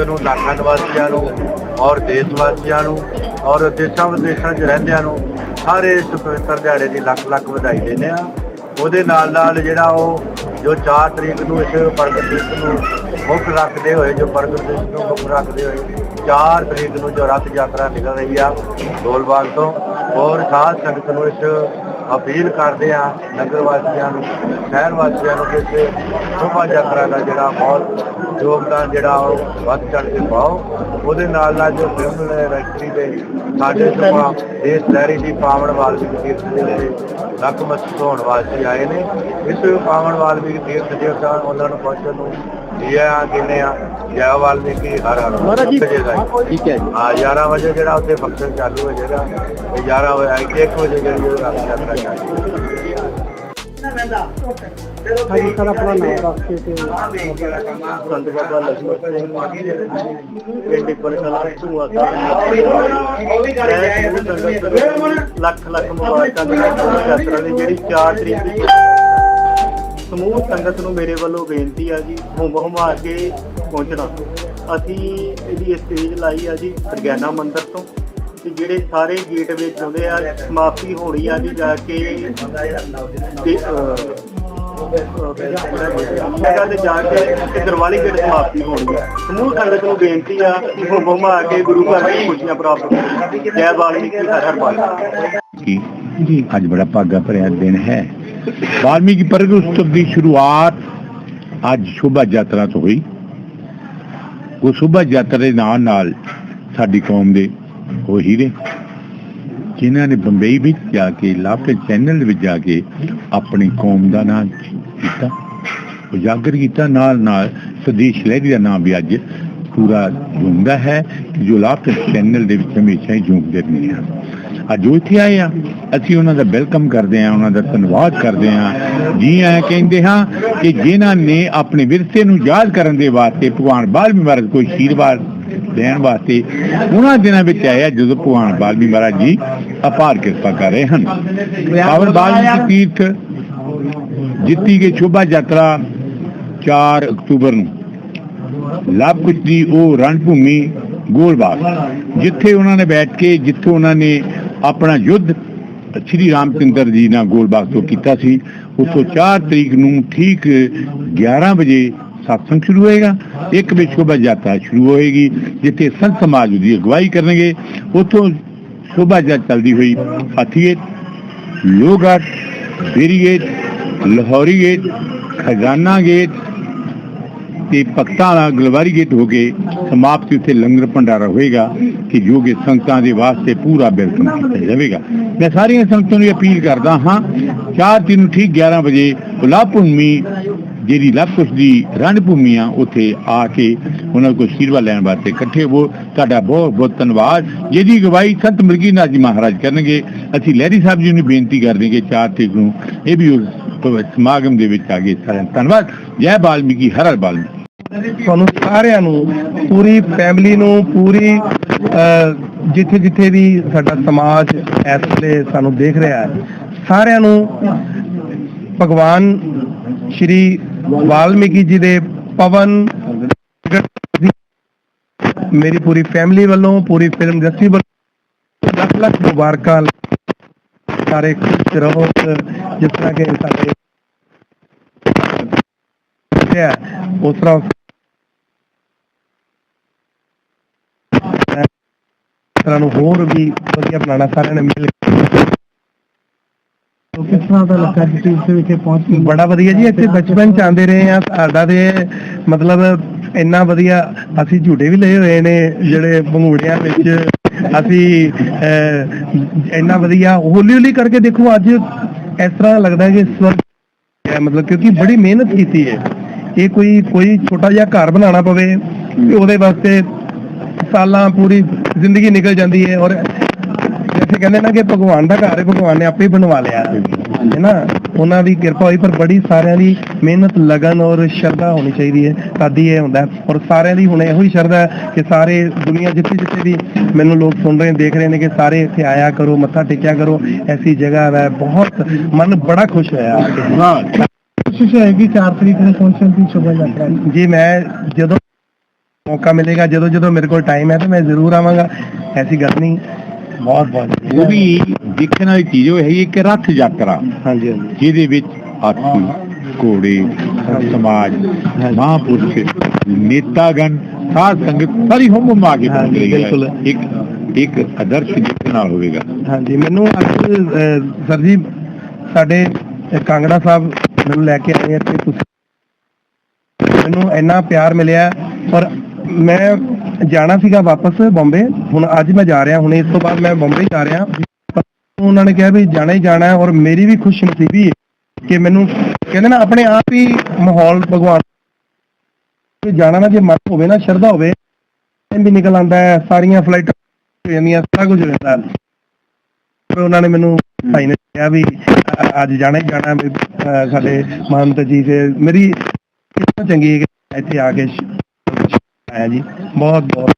ਨੂੰ, ਲੱਖਾਂ ਨਿਵਾਸੀਆਂ ਨੂੰ ਔਰ ਦੇਸ਼ ਵਾਸੀਆਂ ਨੂੰ ਔਰ ਦੇਸ਼ਾਂ ਵਿਦੇਸ਼ਾਂ 'ਚ ਰਹਿੰਦਿਆਂ ਨੂੰ ਸਾਰੇ ਇਸ ਪਵਿੱਤਰ ਦਿਹਾੜੇ ਦੀ ਲੱਖ ਲੱਖ ਵਧਾਈ ਦਿੰਦੇ ਆ ਉਹਦੇ ਨਾਲ ਨਾਲ ਜਿਹੜਾ ਉਹ ਜੋ 4 ਤਰੀਕ ਨੂੰ ਇਸ ਪ੍ਰਗਟ ਦਿਵਸ ਨੂੰ ਮੁੱਖ ਰੱਖਦੇ ਹੋਏ, ਜੋ ਪ੍ਰਗਟ ਦਿਵਸ ਨੂੰ ਮੁੱਖ ਰੱਖਦੇ ਹੋਏ 4 ਤਰੀਕ ਨੂੰ ਜੋ ਰਥ ਯਾਤਰਾ ਨਿਕਲ ਰਹੀ ਆ ਢੋਲਬਾਗ ਤੋਂ ਔਰ ਸਾਧ ਸੰਗਤ ਨੂੰ ਇਸ ਅਪੀਲ ਕਰਦੇ ਆ ਨਗਰ ਵਾਸੀਆਂ ਨੂੰ ਸ਼ਹਿਰ ਵਾਸੀਆਂ ਨੂੰ ਕਿ ਸ਼ੋਭਾ ਯਾਤਰਾ ਦਾ ਜਿਹੜਾ ਬਹੁਤ ਯੋਗਦਾਨ ਜਿਹੜਾ ਉਹ ਵੱਧ ਚੜ ਕੇ ਪਾਓ। ਉਹਦੇ ਨਾਲ ਨਾਲ ਜੋ ਫਿਲਮ ਰੈਕਟਰੀ ਦੇ ਸਾਡੇ ਸਭਾ ਦੇਸ਼ ਲਹਿਰੀ ਦੀ ਪਾਵਨ ਵਾਲਮੀਕ ਤੀਰਥ ਦੇ ਵਿੱਚ ਨਤਮਸਤਕ ਹੋਣ ਵਾਸਤੇ ਆਏ ਨੇ, ਇਸ ਪਾਵਨ ਵਾਲਮੀਕ ਤੀਰਥ ਦੇ ਉਤਾਂ ਉਹਨਾਂ ਨੂੰ ਪਹੁੰਚਣ ਨੂੰ ਜਿਹੜਾ ਉੱਥੇ ਫੰਕਸ਼ਨ ਚਾਲੂ ਹੋ ਜਾਏਗਾ ਤੇ 11 ਵਜੇ 1 ਵਜੇ ਜਿਹੜੀ ਰਾਤ ਯਾਤਰਾ ਚਾਲੂ ਹਾਂਜੀ ਸਰ ਆਪਣਾ ਨਾਮ ਦੱਸ ਕੇ ਤੇ ਸੰਤ ਬਾਬਾ ਲੱਖ ਲੱਖ ਮੁਬਾਰਕਾਂ ਯਾਤਰਾ ਦੀ ਜਿਹੜੀ 4 ਤਰੀਕ ਸਮੂਹ ਸੰਗਤ ਨੂੰ ਮੇਰੇ ਵੱਲੋਂ ਬੇਨਤੀ ਆ ਜੀ ਹੁਮ ਹੁਮਾ ਕੇ ਪਹੁੰਚਣਾ। ਅਸੀਂ ਇਹਦੀ ਸਟੇਜ ਲਾਈ ਆ ਜੀ ਵਿਗਿਆਨਾ ਮੰਦਿਰ ਤੋਂ। ਤੇ ਜਿਹੜੇ ਸਾਰੇ ਗੇਟ ਵਿੱਚ ਆਉਂਦੇ ਆ, ਸਮਾਪਤੀ ਹੋਣੀ ਆ ਜੀ, ਜਾ ਕੇ ਤੇ ਜਗ੍ਹਾ ਤੇ ਜਾ ਕੇ ਤੇ ਦਰਵਾਲੀ ਗੇਟ ਸਮਾਪਤੀ ਹੋਣੀ ਆ। ਸਮੂਹ ਸੰਗਤ ਨੂੰ ਬੇਨਤੀ ਆ ਕਿ ਹੁਮ ਹੁਮਾ ਕੇ ਗੁਰੂ ਘਰ ਦੀ ਖੁਸ਼ੀਆਂ ਪ੍ਰਾਪਤ ਕਰੋ ਜੈ ਵਾਲਮੀਕੀ ਹਰ ਹਰ ਬਾਲ ਜੀ, ਅੱਜ ਬੜਾ ਭਾਗਾ ਭਰਿਆ ਦਿਨ ਹੈ। ਵਾਲਮੀਕੀ ਪ੍ਰਗਟ ਉਤਸਵ ਦੀ ਸ਼ੁਰੂਆਤ ਅੱਜ ਸ਼ੋਭਾ ਯਾਤਰਾ ਤੋਂ ਹੋਈ। ਉਹ ਸ਼ੋਭਾ ਯਾਤਰਾ ਦੇ ਨਾਲ ਨਾਲ ਸਾਡੀ ਕੌਮ ਦੇ ਉਹ ਹੀਰੇ, ਜਿਨ੍ਹਾਂ ਨੇ ਬੰਬਈ ਵਿੱਚ ਜਾ ਕੇ, ਲਾਪੇ ਚੈਨਲ ਵਿੱਚ ਜਾ ਕੇ ਆਪਣੀ ਕੌਮ ਦਾ ਨਾਮ ਕੀਤਾ, ਉਜਾਗਰ ਕੀਤਾ। ਨਾਲ ਨਾਲ ਸਦੀਸ਼ ਲਹਿਰੀ ਦਾ ਨਾਮ ਵੀ ਅੱਜ ਪੂਰਾ ਜੁੰਦਾ ਹੈ, ਜੋ ਲਾਪੇ ਚੈਨਲ ਦੇ ਵਿੱਚ ਹਮੇਸ਼ਾ ਹੀ ਜੁੰਦੇ ਰਹਿੰਦੇ ਹਨ। ਅੱਜ ਉਹ ਇੱਥੇ ਆਏ ਆ। ਅਸੀਂ ਉਹਨਾਂ ਦਾ ਵੈਲਕਮ ਕਰਦੇ ਹਾਂ ਉਹਨਾਂ ਦਾ ਧੰਨਵਾਦ ਕਰਦੇ ਹਾਂ ਜੀ ਆਇਆਂ ਕਹਿੰਦੇ ਹਾਂ ਕਿ ਜਿਨ੍ਹਾਂ ਨੇ ਆਪਣੇ ਵਿਰਸੇ ਨੂੰ ਯਾਦ ਕਰਨ ਦੇ ਵਾਸਤੇ, ਭਗਵਾਨ ਬਾਲਮੀ ਮਹਾਰਾਜ ਕੋਈ ਆਸ਼ੀਰਵਾਦ ਦੇਣ ਵਾਸਤੇ, ਉਹਨਾਂ ਦਿਨਾਂ ਵਿੱਚ ਆਇਆ ਜਦੋਂ ਭਗਵਾਨ ਬਾਲਮੀ ਮਹਾਰਾਜ ਜੀ ਅਪਾਰ ਕਿਰਪਾ ਕਰ ਰਹੇ ਹਨ। ਪਾਵਨ ਬਾਲਮੀ ਤੀਰਥ ਜਿੱਤੀ ਗਈ ਸ਼ੋਭਾ ਯਾਤਰਾ 4 ਅਕਤੂਬਰ ਨੂੰ। ਲਾਭਕੁਸ਼ ਦੀ ਉਹ ਰਣਭੂਮੀ ਗੋਲਬਾਗ, ਜਿੱਥੇ ਉਹਨਾਂ ਨੇ ਬੈਠ ਕੇ, ਜਿੱਥੋਂ ਉਹਨਾਂ ਨੇ ਆਪਣਾ ਯੁੱਧ ਸ਼੍ਰੀ ਰਾਮਚੰਦਰ ਜੀ ਨਾਲ ਗੋਲਬਾਗ ਤੋਂ ਕੀਤਾ ਸੀ। ਉੱਥੋਂ 4 ਤਰੀਕ ਨੂੰ ਠੀਕ 11 ਵਜੇ ਸਤਸੰਗ ਸ਼ੁਰੂ ਹੋਏਗਾ। ਇੱਕ ਵਜੇ ਸ਼ੋਭਾ ਯਾਤਰਾ ਸ਼ੁਰੂ ਹੋਏਗੀ, ਜਿੱਥੇ ਸੰਤ ਸਮਾਜ ਦੀ ਅਗਵਾਈ ਕਰਨਗੇ। ਉੱਥੋਂ ਸ਼ੋਭਾ ਯਾਤਰਾ ਚੱਲਦੀ ਹੋਈ ਹਾਥੀਏ ਲੋਗਾਟ ਬੇਰੀਗੇਟ ਲਾਹੌਰੀ ਗੇਟ ਖਜ਼ਾਨਾ ਗੇਟ ਤੇ ਭਗਤਾਂ ਵਾਲਾ ਗਲਵਾਰੀ ਗੇਟ ਹੋ ਕੇ ਸਮਾਪਤੀ ਉੱਥੇ ਲੰਗਰ ਭੰਡਾਰਾ ਹੋਏਗਾ ਕਿ ਜੋ ਕਿ ਸੰਗਤਾਂ ਦੇ ਵਾਸਤੇ ਪੂਰਾ ਵੈਲਕਮ ਕੀਤਾ ਜਾਵੇਗਾ। ਮੈਂ ਸਾਰੀਆਂ ਸੰਗਤਾਂ ਨੂੰ ਅਪੀਲ ਕਰਦਾ ਹਾਂ, ਚਾਰ ਦਿਨ ਨੂੰ ਠੀਕ 11 ਵਜੇ ਗੁਲਾਬ ਭੂਮੀ, ਜਿਹੜੀ ਲਵਕੁਸ਼ ਦੀ ਰਣ ਭੂਮੀ ਆ ਉੱਥੇ ਆ ਕੇ ਉਹਨਾਂ ਕੋਲ ਅਸ਼ੀਰਵਾਦ ਲੈਣ ਵਾਸਤੇ ਇਕੱਠੇ ਹੋ। ਤੁਹਾਡਾ ਬਹੁਤ ਬਹੁਤ ਧੰਨਵਾਦ। ਜਿਹਦੀ ਅਗਵਾਈ ਸੰਤ ਮਿਰਗੀਨਾਥ ਜੀ ਮਹਾਰਾਜ ਕਰਨਗੇ, ਅਸੀਂ ਲਹਿਰੀ ਸਾਹਿਬ ਜੀ ਨੂੰ ਬੇਨਤੀ ਕਰਦੇ ਕਿ ਚਾਰ ਤਰੀਕ ਨੂੰ ਇਹ ਵੀ ਉਸ ਸਮਾਗਮ ਦੇ ਵਿੱਚ ਆ ਗਏ ਸਾਰਿਆਂ ਧੰਨਵਾਦ। ਜੈ ਬਾਲਮੀਕੀ, ਹਰ ਹਰ ਬਾਲਮੀਕੀ। ਤੁਹਾਨੂੰ ਸਾਰਿਆਂ ਨੂੰ, ਪੂਰੀ ਫੈਮਿਲੀ ਨੂੰ, ਪੂਰੀ ਜਿੱਥੇ ਜਿੱਥੇ ਵੀ ਸਾਡਾ ਸਮਾਜ ਇਸ ਵੇਲੇ ਸਾਨੂੰ ਦੇਖ ਰਿਹਾ ਹੈ, ਸਾਰਿਆਂ ਨੂੰ ਭਗਵਾਨ ਸ਼੍ਰੀ ਵਾਲਮੀਕੀ ਜੀ ਦੇ ਪਵਨ ਮੇਰੀ ਪੂਰੀ ਫੈਮਿਲੀ ਵੱਲੋਂ, ਪੂਰੀ ਫਿਲਮ ਇੰਡਸਟਰੀ ਵੱਲੋਂ ਲੱਖ ਲੱਖ ਮੁਬਾਰਕਾਂ ਸਾਰੇ ਖੁਸ਼ ਰਹੋ, ਜਿਸ ਤਰ੍ਹਾਂ ਕਿ ਸਾਡੇ ਉਸ ਤਰ੍ਹਾਂ ਇਸ ਤਰ੍ਹਾਂ ਨੂੰ ਹੋਰ ਵੀ ਵਧੀਆ ਬਣਾਉਣਾ, ਸਾਰਿਆਂ ਨੇ ਮਿਲ ਕੇ। ਕਿਸ ਤਰ੍ਹਾਂ ਦਾ ਲੱਗਾ ਜੀ ਇਸ ਵਿਖੇ ਪਹੁੰਚ ਬੜਾ ਵਧੀਆ ਜੀ, ਇੱਥੇ ਬਚਪਨ ਚ ਆਉਂਦੇ ਰਹੇ ਆ, ਸਾਡਾ ਤੇ ਮਤਲਬ ਇੰਨਾ ਵਧੀਆ, ਅਸੀਂ ਝੂਟੇ ਵੀ ਲਏ ਹੋਏ ਨੇ, ਜਿਹੜੇ ਬੰਗੂੜਿਆਂ ਵਿੱਚ ਅਸੀਂ ਇੰਨਾ ਵਧੀਆ ਹੌਲੀ ਹੌਲੀ ਕਰਕੇ ਦੇਖੋ, ਅੱਜ ਇਸ ਤਰ੍ਹਾਂ ਲੱਗਦਾ ਕਿ ਸਵਰਗ ਹੈ, ਮਤਲਬ ਕਿਉਂਕਿ ਬੜੀ ਮਿਹਨਤ ਕੀਤੀ ਹੈ। ਇਹ ਕੋਈ ਕੋਈ ਛੋਟਾ ਜਿਹਾ ਘਰ ਬਣਾਉਣਾ ਪਵੇ ਤੇ ਉਹਦੇ ਵਾਸਤੇ ਸਾਲਾਂ ਪੂਰੀ ਜ਼ਿੰਦਗੀ ਨਿਕਲ ਜਾਂਦੀ ਹੈ ਔਰ ਜੈਸੇ ਕਹਿੰਦੇ ਨਾ ਕਿ ਭਗਵਾਨ ਦਾ ਘਰ ਹੈ ਭਗਵਾਨ ਨੇ ਆਪੇ ਹੀ ਬਣਵਾ ਲਿਆ। ਹੈ ਨਾ? ਉਹਨਾਂ ਦੀ ਕਿਰਪਾ ਹੋਈ ਪਰ ਬੜੀ ਸਾਰਿਆਂ ਦੀ ਮਿਹਨਤ ਲਗਨ ਔਰ ਸ਼ਰਧਾ ਹੋਣੀ ਚਾਹੀਦੀ ਹੈ ਹੀ ਇਹ ਹੁੰਦਾ ਹੈ। ਔਰ ਸਾਰਿਆਂ ਦੀ ਹੁਣ ਇਹੋ ਹੀ ਸ਼ਰਧਾ ਹੈ ਕਿ ਸਾਰੇ ਦੁਨੀਆ ਜਿੱਥੇ ਜਿੱਥੇ ਵੀ ਮੈਨੂੰ ਲੋਕ ਸੁਣ ਰਹੇ ਦੇਖ ਰਹੇ ਨੇ ਕਿ ਸਾਰੇ ਇੱਥੇ ਆਇਆ ਕਰੋ ਮੱਥਾ ਟੇਕਿਆ ਕਰੋ ਐਸੀ ਜਗ੍ਹਾ ਹੈ ਬਹੁਤ ਮਨ ਬੜਾ ਖੁਸ਼ ਹੋਇਆ ਆ ਕੇ। ਕੋਸ਼ਿਸ਼ ਹੈਗੀ 4 ਤਰੀਕ ਨੂੰ ਪਹੁੰਚਣ ਦੀ ਸ਼ੁਭ ਯਾਤਰਾ। ਜੀ ਮੈਂ ਜਦੋਂ ਮੌਕਾ ਮਿਲੇਗਾ ਜਦੋਂ ਜਦੋਂ ਮੇਰੇ ਕੋਲ ਟਾਈਮ ਹੈ ਤਾਂ ਮੈਂ ਜ਼ਰੂਰ ਆਵਾਂਗਾ। ਐਸੀ ਗੱਲ ਨਹੀਂ। ਬਹੁਤ ਬਹੁਤ ਉਹ ਵੀ ਦੇਖਣ ਵਾਲੀ ਚੀਜ਼ ਉਹ ਹੈ ਇੱਕ ਰੱਥ ਯਾਤਰਾ। ਹਾਂਜੀ ਹਾਂਜੀ। ਜਿਹਦੇ ਵਿੱਚ ਹਾਥੀ ਘੋੜੇ ਸਮਾਜ ਮਹਾਂਪੁਰਸ਼ ਨੇਤਾਗਣ ਸਾਧ ਸੰਗਤ ਸਾਰੀ ਹੁੰਮ ਮਾ ਕੇ ਪਹੁੰਚ ਰਹੀ ਹੈ। ਇੱਕ ਇੱਕ ਆਦਰਸ਼ ਜਿਸ ਨਾਲ ਹੋਵੇਗਾ। ਹਾਂਜੀ ਮੈਨੂੰ ਅੱਜ ਸਰ ਜੀ ਸਾਡੇ ਕਾਂਗੜਾ ਸਾਹਿਬ ਮੈਨੂੰ ਲੈ ਕੇ ਆਏ ਇੱਥੇ ਤੁਸੀਂ ਮੈਨੂੰ ਇੰਨਾ ਪਿਆਰ ਮਿਲਿਆ ਔਰ ਮੈਂ ਜਾਣਾ ਸੀਗਾ ਵਾਪਸ ਬੰਬੇ। ਹੁਣ ਅੱਜ ਮੈਂ ਜਾ ਰਿਹਾ, ਹੁਣ ਇਸ ਤੋਂ ਬਾਅਦ ਮੈਂ ਬੰਬੇ ਜਾ ਰਿਹਾ। ਉਹਨਾਂ ਨੇ ਕਿਹਾ ਵੀ ਜਾਣਾ ਹੀ ਜਾਣਾ ਔਰ ਮੇਰੀ ਵੀ ਖੁਸ਼ਨਸੀਬੀ ਹੈ ਕਿ ਮੈਨੂੰ, ਕਹਿੰਦੇ ਨਾ, ਆਪਣੇ ਆਪ ਹੀ ਮਾਹੌਲ ਭਗਵਾਨ ਤੇ ਜਾਣਾ ਨਾ, ਜੇ ਮਨ ਹੋਵੇ ਨਾ, ਸ਼ਰਧਾ ਹੋਵੇ ਵੀ ਨਿਕਲ ਆਉਂਦਾ ਹੈ, ਸਾਰੀਆਂ ਫਲਾਈਟਾਂ ਹੋ ਜਾਂਦੀਆਂ, ਸਾਰਾ ਕੁਝ ਹੋ ਜਾਂਦਾ ਹੈ। ਉਹਨਾਂ ਨੇ ਮੈਨੂੰ ਭਾਈ ਨੇ ਕਿਹਾ ਵੀ ਅੱਜ ਜਾਣਾ ਹੀ ਜਾਣਾ ਸਾਡੇ ਮਹੰਤ ਜੀ ਤੇ ਮੇਰੀ ਕਿਸਮਤ ਚੰਗੀ ਹੈ ਇੱਥੇ ਆ ਕੇ ਆਇਆ ਜੀ। ਬਹੁਤ ਬਹੁਤ